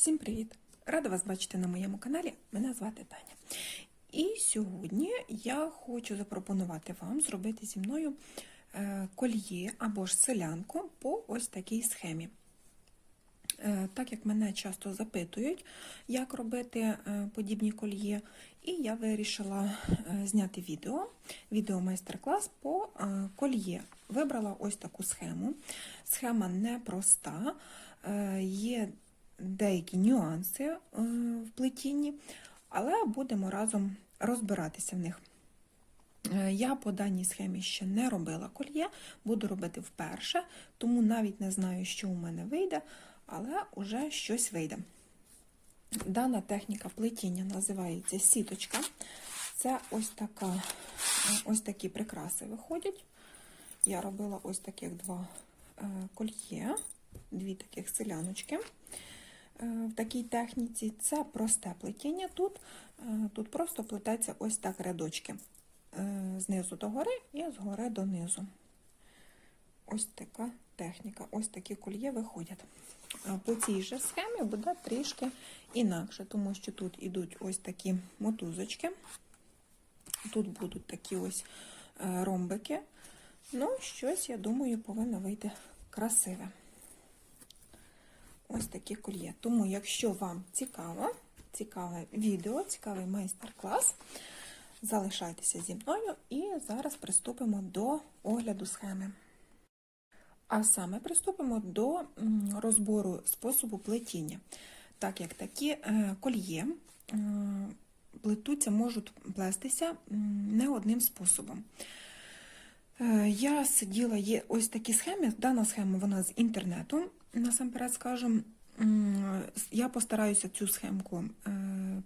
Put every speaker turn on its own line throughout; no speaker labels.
Всім привіт! Рада вас бачити на моєму каналі. Мене звати Таня. І сьогодні я хочу запропонувати вам зробити зі мною е, кольє або ж селянку по ось такій схемі. Е, Так як мене часто запитують, як робити е, подібні кольє, і я вирішила зняти відео, відео майстер-клас по кольє. Вибрала ось таку схему. Схема непроста, є деякі нюанси е, в плетінні, але будемо разом розбиратися в них. Е, Я по даній схемі ще не робила кольє, буду робити вперше, тому навіть не знаю, що у мене вийде, але вже щось вийде. Дана техніка плетіння називається сіточка. Це ось така, ось такі прикраси виходять. Я робила ось таких два е, кольє, дві таких селяночки е, в такій техніці. Це просте плетіння тут. Е, Тут просто плететься ось так рядочки. Е, Знизу до гори і згори донизу. Ось така техніка, ось такі кольє виходять. По цій же схемі буде трішки інакше, тому що тут ідуть ось такі мотузочки, тут будуть такі ось е, ромбики. Ну, щось, я думаю, повинно вийти красиве. Ось такі кольє. Тому, якщо вам цікаво, цікаве відео, цікавий майстер-клас, залишайтеся зі мною і зараз приступимо до огляду схеми. А саме приступимо до розбору способу плетіння. Так як такі е, кольє плетуться, можуть плестися не одним способом. Е, Я сиділа, є ось такі схеми. Дана схема вона з інтернету, насамперед скажу. Я постараюся цю схемку е,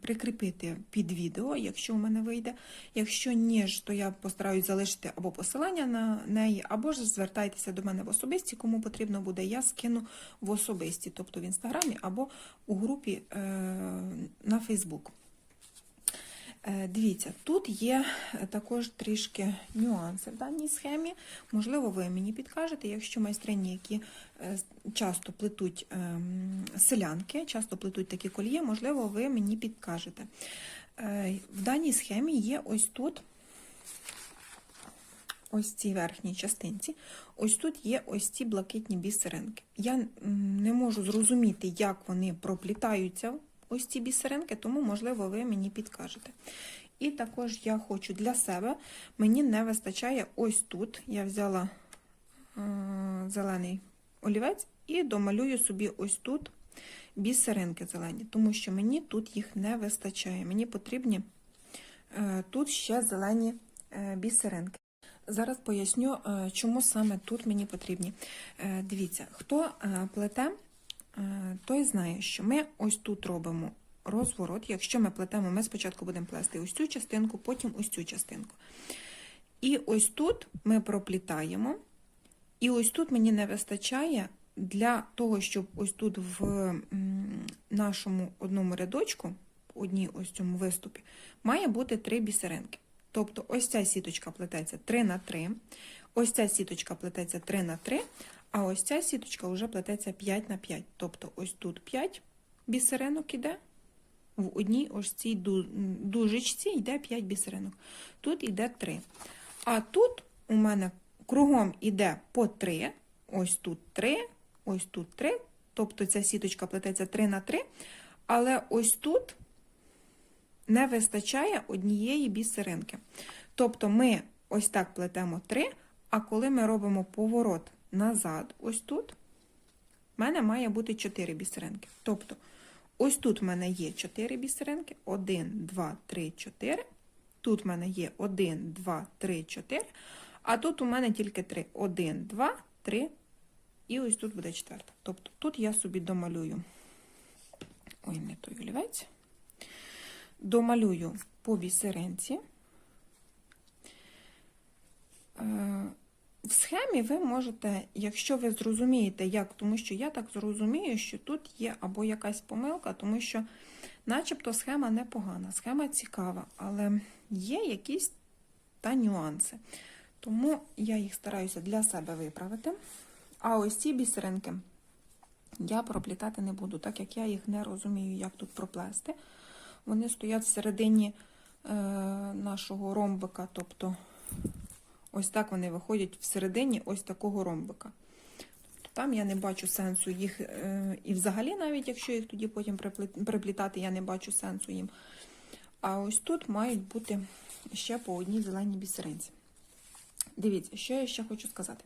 прикріпити під відео, якщо у мене вийде. Якщо ні, то я постараюсь залишити або посилання на неї, або ж звертайтеся до мене в особисті, кому потрібно буде, я скину в особисті, тобто в інстаграмі або у групі е, на Фейсбук. Е, Дивіться, тут є також трішки нюанси в даній схемі. Можливо, ви мені підкажете, якщо майстрині, які е, часто плетуть ем, селянки, часто плетуть такі колії, можливо, ви мені підкажете. Е, В даній схемі є ось тут, ось цій верхній частинці, ось тут є ось ці блакитні бісеринки. Я не можу зрозуміти, як вони проплітаються ось ці бісеринки, тому, можливо, ви мені підкажете. І також я хочу для себе, мені не вистачає ось тут. Я взяла е, зелений олівець і домалюю собі ось тут бісеринки зелені, тому що мені тут їх не вистачає. Мені потрібні е, тут ще зелені е, бісеринки. Зараз поясню, е, чому саме тут мені потрібні. Е, Дивіться, хто е, плете, той знає, що ми ось тут робимо розворот. Якщо ми плетемо, ми спочатку будемо плести ось цю частинку, потім ось цю частинку. І ось тут ми проплітаємо, і ось тут мені не вистачає для того, щоб ось тут в нашому одному рядочку, одній ось цьому виступі, має бути три бісеринки. Тобто ось ця сіточка плететься 3 на 3, ось ця сіточка плететься 3 на 3, а ось ця сіточка вже плететься 5 на 5. Тобто ось тут 5 бісеринок іде, в одній ось цій дужечці йде 5 бісеринок. Тут йде 3. А тут у мене кругом йде по 3, ось тут 3, ось тут 3, тобто ця сіточка плететься 3 на 3, але ось тут не вистачає однієї бісеринки. Тобто ми ось так плетемо 3, а коли ми робимо поворот назад, ось тут, в мене має бути 4 бісеринки. Тобто, ось тут в мене є 4 бісеринки, 1, 2, 3, 4. Тут в мене є 1, 2, 3, 4. А тут у мене тільки 3. 1, 2, 3. І ось тут буде четверта. Тобто тут я собі домалюю. Ой, не той олівець. Домалюю по бісеринці. В схемі ви можете, якщо ви зрозумієте, як, тому що я так зрозумію, що тут є або якась помилка, тому що начебто схема непогана, схема цікава, але є якісь та нюанси. Тому я їх стараюся для себе виправити. А ось ці бісеринки я проплітати не буду, так як я їх не розумію, як тут проплести. Вони стоять всередині е, нашого ромбика, тобто ось так вони виходять всередині ось такого ромбика. Там я не бачу сенсу їх, е, і взагалі, навіть якщо їх тоді потім приплітати, я не бачу сенсу їм. А ось тут мають бути ще по одній зеленій бісеринці. Дивіться, що я ще хочу сказати.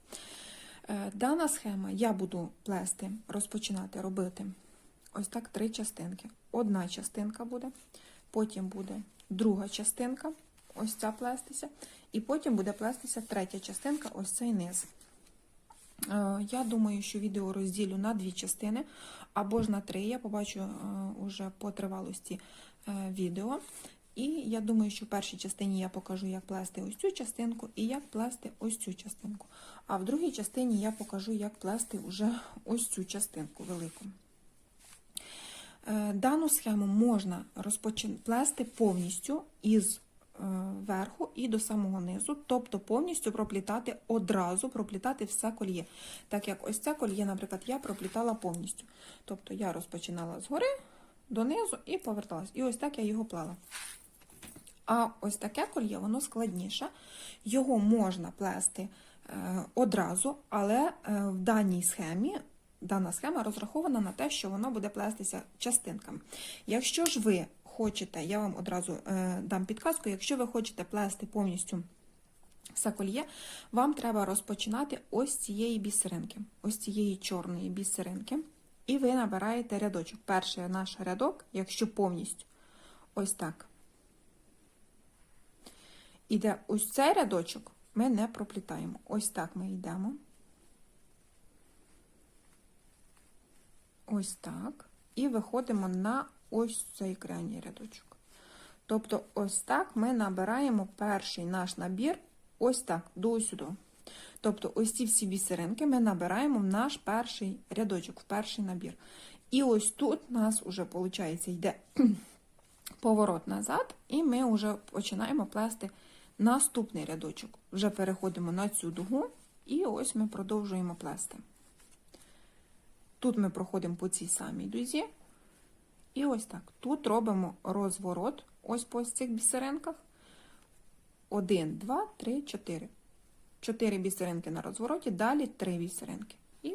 Е, Дана схема я буду плести, розпочинати робити ось так три частинки. Одна частинка буде, потім буде друга частинка, ось ця плестися, і потім буде плестися третя частинка, ось цей низ. Е, Я думаю, що відео розділю на дві частини або ж на три. Я побачу е, уже по тривалості е, відео. І я думаю, що в першій частині я покажу, як плести ось цю частинку і як плести ось цю частинку. А в другій частині я покажу, як плести вже ось цю частинку велику. Дану схему можна розпочин... плести повністю із верху і до самого низу, тобто повністю проплітати одразу, проплітати все кольє. Так як ось це кольє, наприклад, я проплітала повністю. Тобто я розпочинала згори донизу і поверталась. І ось так я його плела. А ось таке кольє, воно складніше. Його можна плести е, одразу, але е, в даній схемі дана схема розрахована на те, що воно буде плестися частинками. Якщо ж ви хочете, я вам одразу е, дам підказку, якщо ви хочете плести повністю все вам треба розпочинати ось цієї бісеринки, ось цієї чорної бісеринки, і ви набираєте рядочок. Перший наш рядок, якщо повністю, ось так. Іде ось цей рядочок, ми не проплітаємо. Ось так ми йдемо. Ось так. І виходимо на ось цей крайній рядочок. Тобто, ось так ми набираємо перший наш набір, ось так, до сюди. Тобто, ось ці всі бісеринки ми набираємо в наш перший рядочок, в перший набір. І ось тут у нас вже, виходить, йде поворот назад, і ми вже починаємо плести наступний рядочок. Вже переходимо на цю дугу, і ось ми продовжуємо плести. Тут ми проходимо по цій самій дузі. І ось так. Тут робимо розворот, ось по цих бісеринках. Один, два, три, чотири. Чотири бісеринки на розвороті, далі три бісеринки. І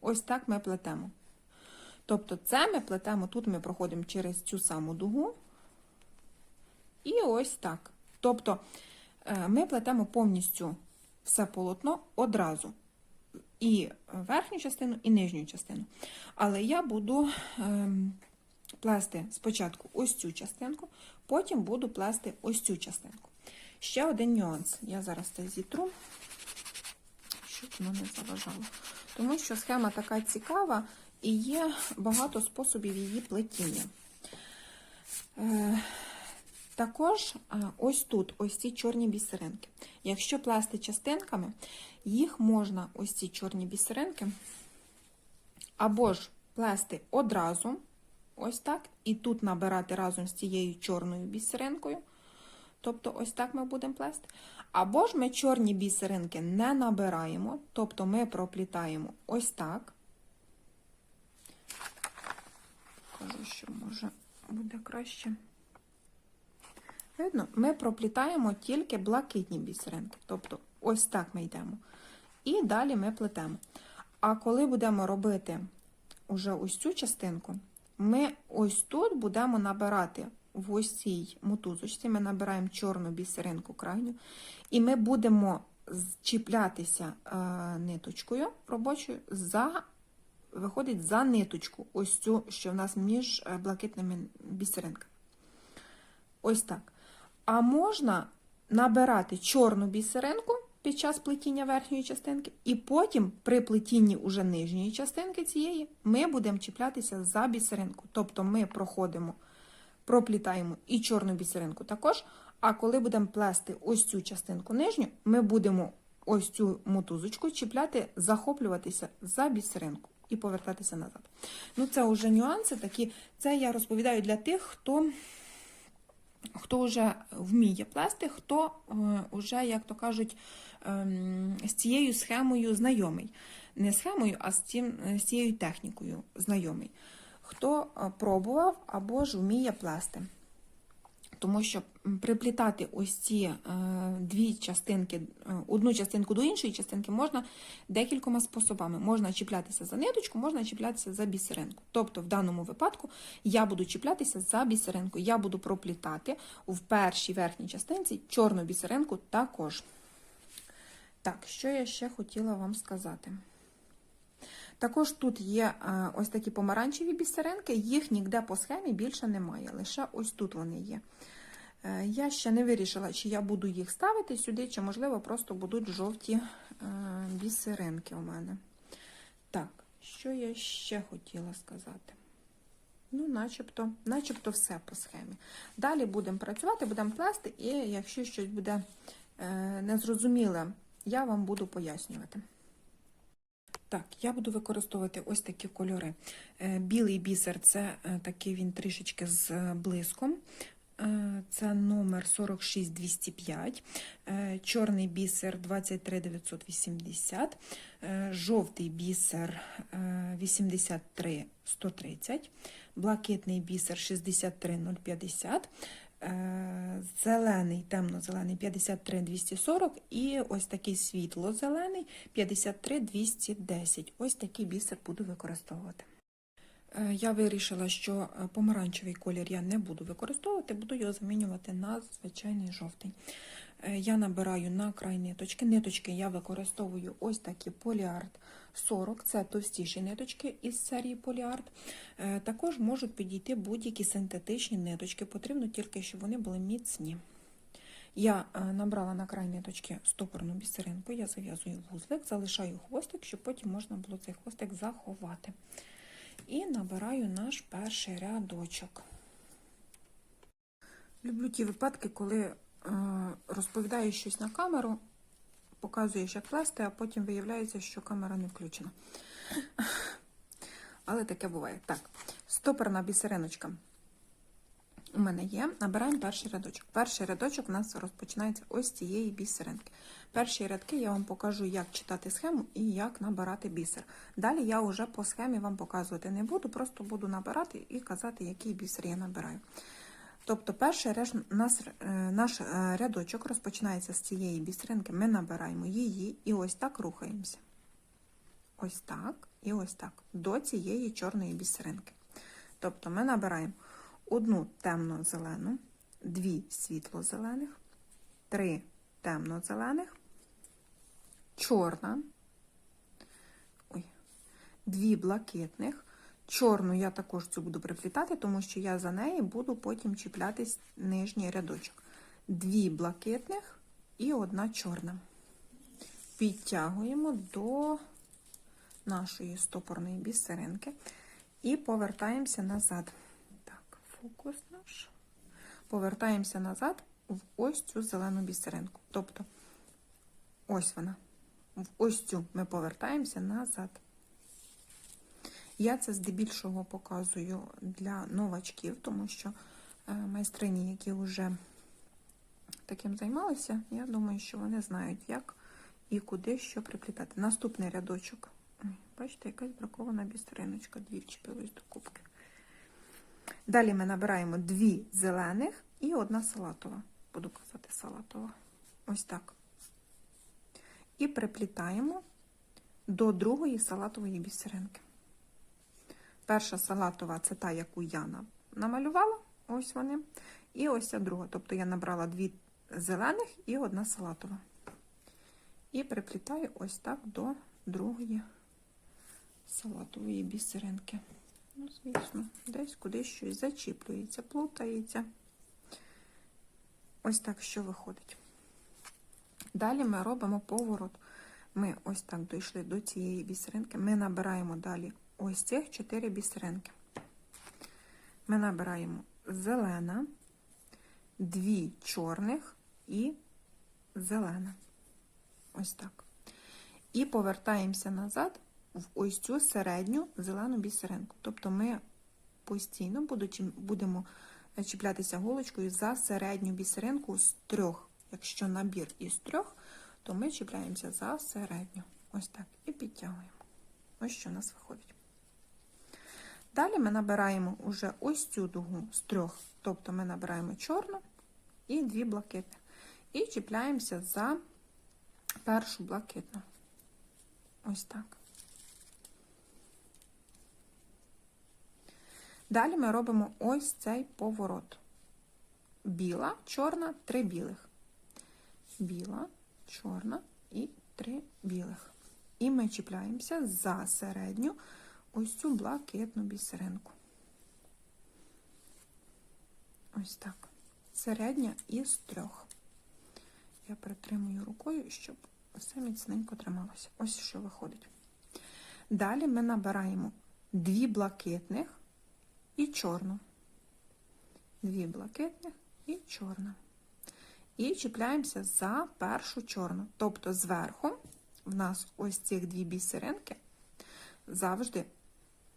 ось так ми плетемо. Тобто, це ми плетемо, тут ми проходимо через цю саму дугу. І ось так. Тобто, е, ми плетемо повністю все полотно одразу і верхню частину, і нижню частину. Але я буду ем, плести спочатку ось цю частинку, потім буду плести ось цю частинку. Ще один нюанс. Я зараз це зітру, щоб воно не заважало. Тому що схема така цікава і є багато способів її плетіння. Е, також ось тут, ось ці чорні бісеринки. Якщо плести частинками, їх можна ось ці чорні бісеринки або ж плести одразу, ось так, і тут набирати разом з цією чорною бісеринкою. Тобто, ось так ми будемо плести. Або ж ми чорні бісеринки не набираємо, тобто ми проплітаємо ось так. Кажу, що може буде краще. Видно, ми проплітаємо тільки блакитні бісеринки. Тобто, ось так ми йдемо. І далі ми плетемо. А коли будемо робити уже ось цю частинку, ми ось тут будемо набирати в ось цій мотузочці, ми набираємо чорну бісеринку крайню, і ми будемо чіплятися е, ниточкою робочою за, виходить за ниточку, ось цю, що в нас між е, блакитними бісеринками. Ось так. А можна набирати чорну бісеринку під час плетіння верхньої частинки, і потім при плетінні уже нижньої частинки цієї ми будемо чіплятися за бісеринку. Тобто ми проходимо, проплітаємо і чорну бісеринку також. А коли будемо плести ось цю частинку нижню, ми будемо ось цю мотузочку чіпляти, захоплюватися за бісеринку і повертатися назад. Ну, це вже нюанси такі. Це я розповідаю для тих, хто хто вже вміє плести, хто вже, як то кажуть, з цією схемою знайомий. не схемою, а з, цим, з цією технікою знайомий. Хто е, пробував або ж вміє плести. Тому що приплітати ось ці е, дві частинки, е, одну частинку до іншої частинки можна декількома способами. Можна чіплятися за ниточку, можна чіплятися за бісеринку. Тобто, в даному випадку я буду чіплятися за бісеринку. Я буду проплітати в першій верхній частинці чорну бісеринку також. Так, що я ще хотіла вам сказати? Також тут є е, ось такі помаранчеві бісеринки, їх ніде по схемі більше немає, лише ось тут вони є. Е, Я ще не вирішила, чи я буду їх ставити сюди, чи, можливо, просто будуть жовті е, бісеринки у мене. Так, що я ще хотіла сказати? Ну, начебто, начебто все по схемі. Далі будемо працювати, будемо плести, і якщо щось буде незрозуміле, я вам буду пояснювати. Так, я буду використовувати ось такі кольори. Е, Білий бісер це е, такий він трішечки з е, блиском. Це номер 46205, Е, чорний бісер 23980, е, жовтий бісер е, 83130, блакитний бісер 63050, е, зелений, темно-зелений 53240 і ось такий світло-зелений 53210. Ось такий бісер буду використовувати. Е, Я вирішила, що е, помаранчевий колір я не буду використовувати, буду його замінювати на звичайний жовтий. Е, Я набираю на край ниточки. Ниточки я використовую ось такі поліарт 40, це товстіші ниточки із серії поліарт. Також можуть підійти будь-які синтетичні ниточки, потрібно тільки, щоб вони були міцні. Я набрала на край ниточки стопорну бісеринку, я зав'язую вузлик, залишаю хвостик, щоб потім можна було цей хвостик заховати. І набираю наш перший рядочок. Люблю ті випадки, коли розповідаю розповідаєш щось на камеру, показуєш, як плести, а потім виявляється, що камера не включена. Але таке буває. Так, стопорна бісериночка у мене є. Набираємо перший рядочок. Перший рядочок у нас розпочинається ось цієї бісеринки. Перші рядки я вам покажу, як читати схему і як набирати бісер. Далі я вже по схемі вам показувати не буду, просто буду набирати і казати, який бісер я набираю. Тобто, перший е, наш е, рядочок розпочинається з цієї бісеринки, ми набираємо її і ось так рухаємося. Ось так і ось так, до цієї чорної бісеринки. Тобто ми набираємо одну темно-зелену, дві світло-зелених, три темно-зелених, чорна, ой, дві блакитних. Чорну я також цю буду приплітати, тому що я за неї буду потім чіплятись нижній рядочок. Дві блакитних і одна чорна. Підтягуємо до нашої стопорної бісеринки і повертаємося назад. Фокус наш. Повертаємося назад в ось цю зелену бісеринку. Тобто, ось вона. В ось цю ми повертаємося назад. Я це здебільшого показую для новачків, тому що е, майстрині, які вже таким займалися, я думаю, що вони знають, як і куди що приплітати. Наступний рядочок. Бачите, якась бракована бісериночка, дві вчепились до кубки. Далі ми набираємо дві зелених і одна салатова. Буду казати салатова. Ось так. І приплітаємо до другої салатової бісеринки. Перша салатова це та, яку я намалювала. Ось вони. І ось ця друга. Тобто я набрала дві зелених і одна салатова. І приплітаю ось так до другої салатової бісеринки. Ну, звісно, десь кудись щось зачіплюється, плутається. Ось так що виходить. Далі ми робимо поворот. Ми ось так дійшли до цієї бісеринки. Ми набираємо далі ось цих чотири бісеринки. Ми набираємо зелена, дві чорних і зелена. Ось так. І повертаємося назад в ось цю середню зелену бісеринку. Тобто ми постійно будемо чіплятися голочкою за середню бісеринку з трьох. Якщо набір із трьох, то ми чіпляємося за середню. Ось так. І підтягуємо. Ось що у нас виходить. Далі ми набираємо уже ось цю дугу з трьох, тобто ми набираємо чорну і дві блакитні. І чіпляємося за першу блакитну. Ось так. Далі ми робимо ось цей поворот. Біла, чорна, три білих. Біла, чорна і три білих. І ми чіпляємося за середню ось цю блакитну бісеринку. Ось так. Середня із трьох. Я притримую рукою, щоб все міцненько трималося. Ось що виходить. Далі ми набираємо дві блакитних і чорну. Дві блакитних і чорна. І чіпляємося за першу чорну. Тобто зверху в нас ось цих дві бісеринки завжди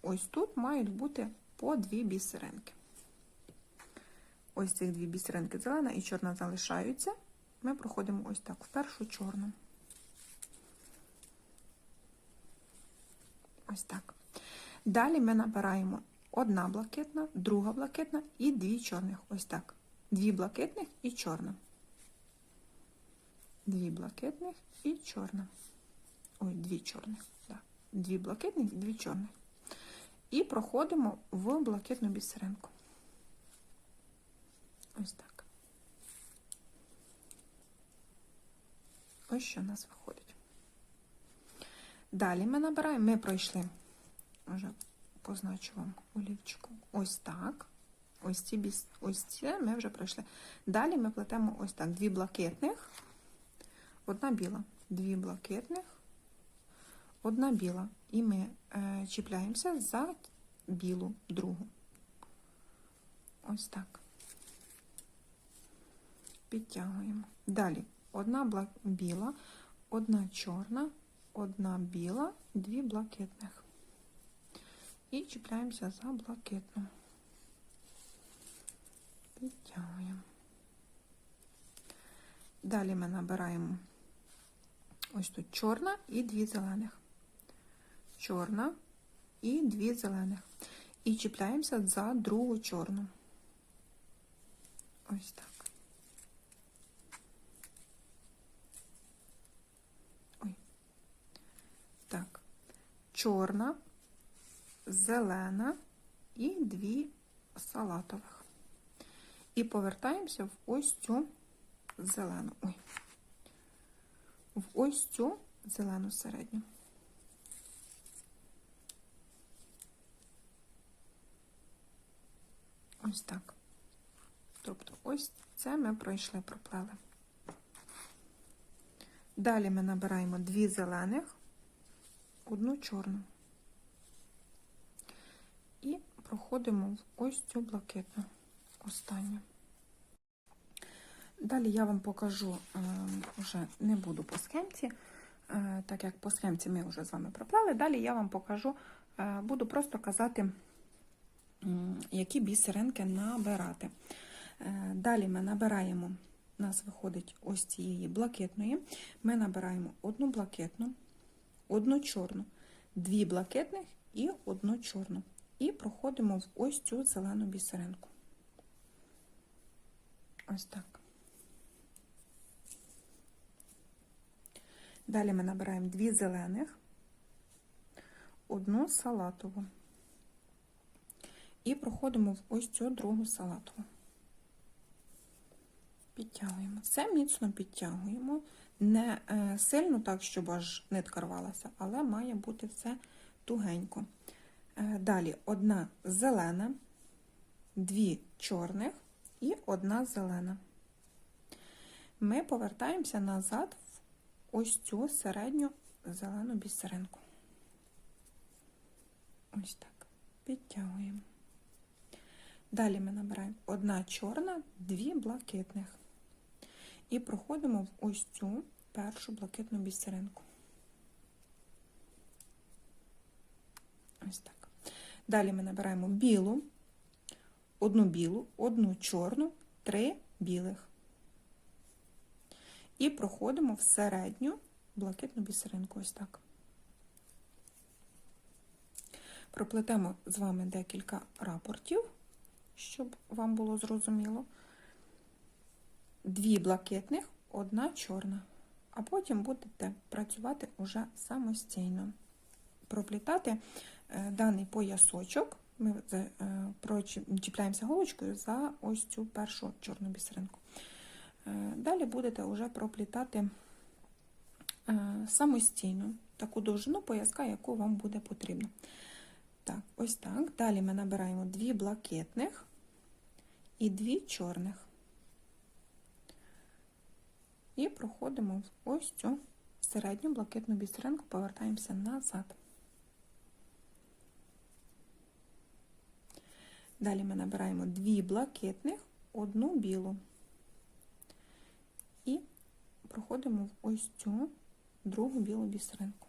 ось тут мають бути по дві бісеринки. Ось цих дві бісеринки зелена і чорна залишаються. Ми проходимо ось так в першу чорну. Ось так. Далі ми набираємо одна блакитна, друга блакитна і дві чорних. Ось так. Дві блакитних і чорна. Дві блакитних і чорна. Ой, дві чорних. Да. Дві блакитних і дві чорних. І проходимо в блакитну бісеринку. Ось так. Ось що у нас виходить. Далі ми набираємо, ми пройшли, вже позначу вам олівчиком, ось так. Ось ці ось ці ми вже пройшли. Далі ми плетемо ось так: дві блакитних, одна біла, дві блакитних, одна біла. І ми е, чіпляємося за білу другу. Ось так. Підтягуємо. Далі одна біла, одна чорна, одна біла, дві блакитних. І чіпляємося за блакитну. Підтягуємо. Далі ми набираємо ось тут чорна і дві зелених. Чорна і дві зелених. І чіпляємося за другу чорну. Ось так. Ой. Так. Чорна, зелена і дві салатових. І повертаємося в ось цю зелену. Ой. В ось цю зелену середню. Ось так. Тобто ось це ми пройшли, проплели. Далі ми набираємо дві зелених, одну чорну. І проходимо в ось цю блакитну останню. Далі я вам покажу, е, вже не буду по схемці, е, так як по схемці ми вже з вами проплели. Далі я вам покажу, е, буду просто казати, які бісеринки набирати. Далі ми набираємо, у нас виходить ось цієї блакитної. Ми набираємо одну блакитну, одну чорну, дві блакитних і одну чорну. І проходимо в ось цю зелену бісеринку. Ось так. Далі ми набираємо дві зелених, одну салатову. І проходимо в ось цю другу салатову. Підтягуємо. Все міцно підтягуємо. Не е, сильно так, щоб аж нитка рвалася, але має бути все тугенько. Е, далі одна зелена, дві чорних і одна зелена. Ми повертаємося назад в ось цю середню зелену бісеринку. Ось так. Підтягуємо. Далі ми набираємо одна чорна, дві блакитних. І проходимо в ось цю першу блакитну бісеринку. Ось так. Далі ми набираємо білу, одну білу, одну чорну, три білих. І проходимо в середню блакитну бісеринку. Ось так. Проплетемо з вами декілька рапортів, щоб вам було зрозуміло. Дві блакитних, одна чорна. А потім будете працювати уже самостійно. Проплітати даний поясочок. Ми е, прочі- чіпляємося голочкою за ось цю першу чорну бісеринку. Е, Далі будете вже проплітати е, самостійно таку довжину пояска, яку вам буде потрібно. Так, ось так. Далі ми набираємо дві блакитних і дві чорних. І проходимо ось цю середню блакитну бісеринку, повертаємося назад. Далі ми набираємо дві блакитних, одну білу. І проходимо в ось цю другу білу бісеринку.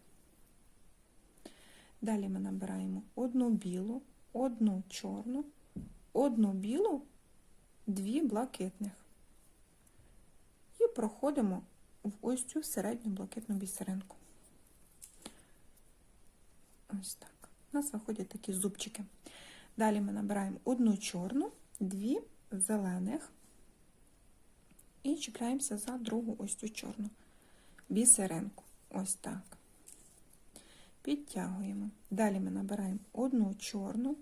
Далі ми набираємо одну білу, одну чорну, одну білу, дві блакитних. І проходимо в ось цю середню блакитну бісеринку. Ось так. У нас виходять такі зубчики. Далі ми набираємо одну чорну, дві зелених і чіпляємося за другу ось цю чорну бісеринку. Ось так. Підтягуємо. Далі ми набираємо одну чорну,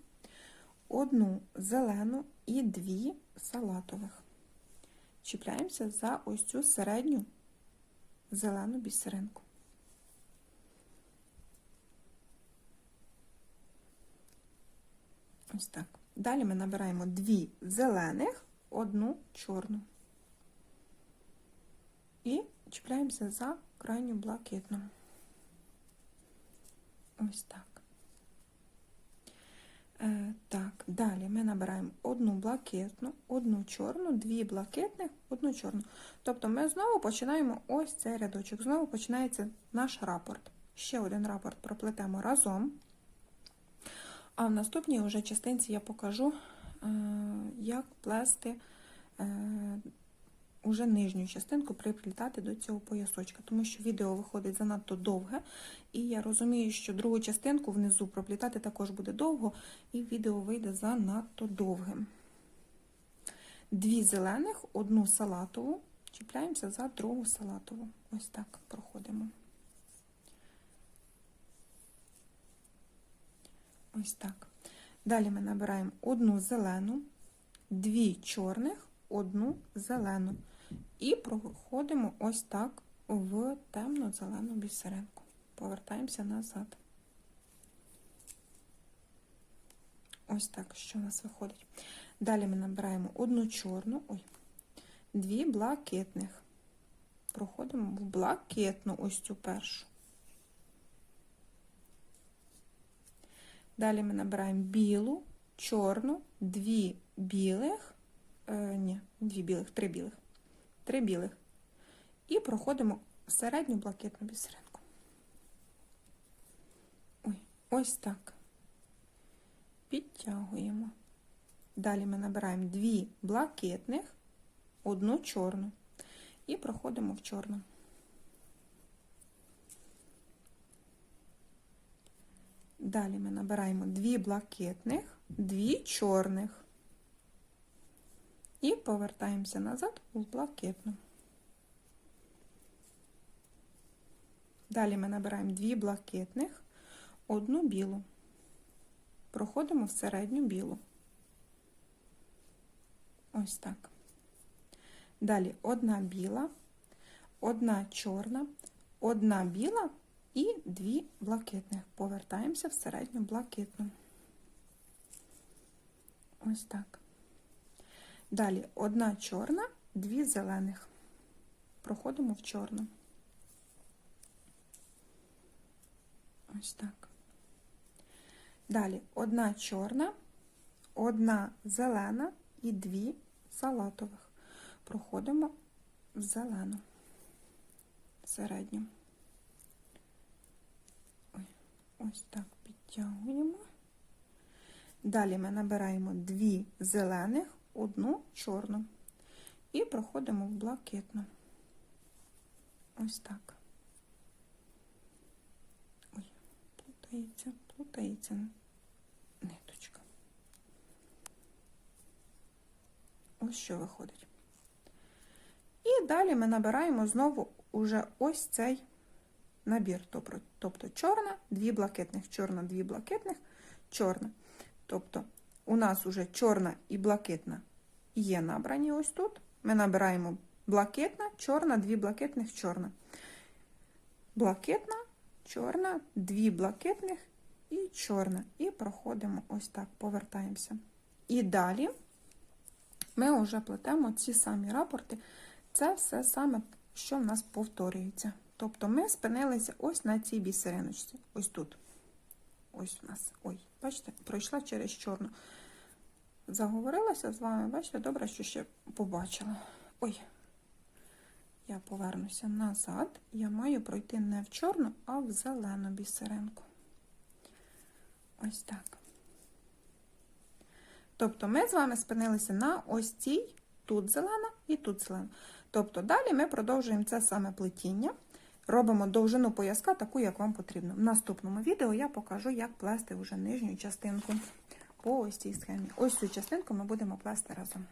одну зелену і дві салатових. Чіпляємося за ось цю середню зелену бісеринку. Ось так. Далі ми набираємо дві зелених, одну чорну. І чіпляємося за крайню блакитну. Ось так. Е, так, далі ми набираємо одну блакитну, одну чорну, дві блакитних, одну чорну. Тобто ми знову починаємо ось цей рядочок. Знову починається наш рапорт. Ще один рапорт проплетемо разом. А в наступній вже частинці я покажу, е, як плести е, уже нижню частинку приплітати до цього поясочка, тому що відео виходить занадто довге, і я розумію, що другу частинку внизу проплітати також буде довго, і відео вийде занадто довгим. Дві зелених, одну салатову, чіпляємося за другу салатову. Ось так проходимо. Ось так. Далі ми набираємо одну зелену, дві чорних, одну зелену. І проходимо ось так в темно-зелену бісеринку. Повертаємося назад. Ось так, що у нас виходить. Далі ми набираємо одну чорну, ой, дві блакитних. Проходимо в блакитну ось цю першу. Далі ми набираємо білу, чорну, дві білих, е, ні, дві білих, три білих, три білих. І проходимо середню блакитну бісеринку. Ой, ось так. Підтягуємо. Далі ми набираємо дві блакитних, одну чорну. І проходимо в чорну. Далі ми набираємо дві блакитних, дві чорних. І повертаємося назад у блакитну. Далі ми набираємо дві блакитних, одну білу. Проходимо в середню білу. Ось так. Далі одна біла, одна чорна, одна біла і дві блакитних. Повертаємося в середню блакитну. Ось так. Далі одна чорна, дві зелених. Проходимо в чорну. Ось так. Далі одна чорна, одна зелена і дві салатових. Проходимо в зелену, середню. Ось так підтягуємо. Далі ми набираємо дві зелених, одну чорну. І проходимо в блакитну. Ось так. Ой, плутається, плутається ниточка. Ось що виходить. І далі ми набираємо знову уже ось цей набір. Тобто, чорна, дві блакитних, чорна, дві блакитних, чорна. Тобто у нас уже чорна і блакитна є набрані ось тут. Ми набираємо блакитна, чорна, дві блакитних, чорна. Блакитна, чорна, дві блакитних і чорна. І проходимо ось так, повертаємося. І далі ми вже плетемо ці самі рапорти. Це все саме, що в нас повторюється. Тобто ми спинилися ось на цій бісериночці. Ось тут. Ось у нас. Ой, бачите, пройшла через чорну. Заговорилася з вами, бачите, добре, що ще побачила. Ой, я повернуся назад. Я маю пройти не в чорну, а в зелену бісеринку. Ось так. Тобто ми з вами спинилися на ось цій, тут зелена і тут зелена. Тобто далі ми продовжуємо це саме плетіння. Робимо довжину пояска таку, як вам потрібно. В наступному відео я покажу, як плести вже нижню частинку по ось цій схемі. Ось цю частинку ми будемо плести разом.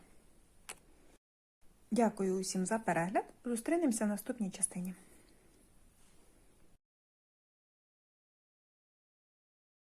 Дякую усім за перегляд. Зустрінемося в наступній частині.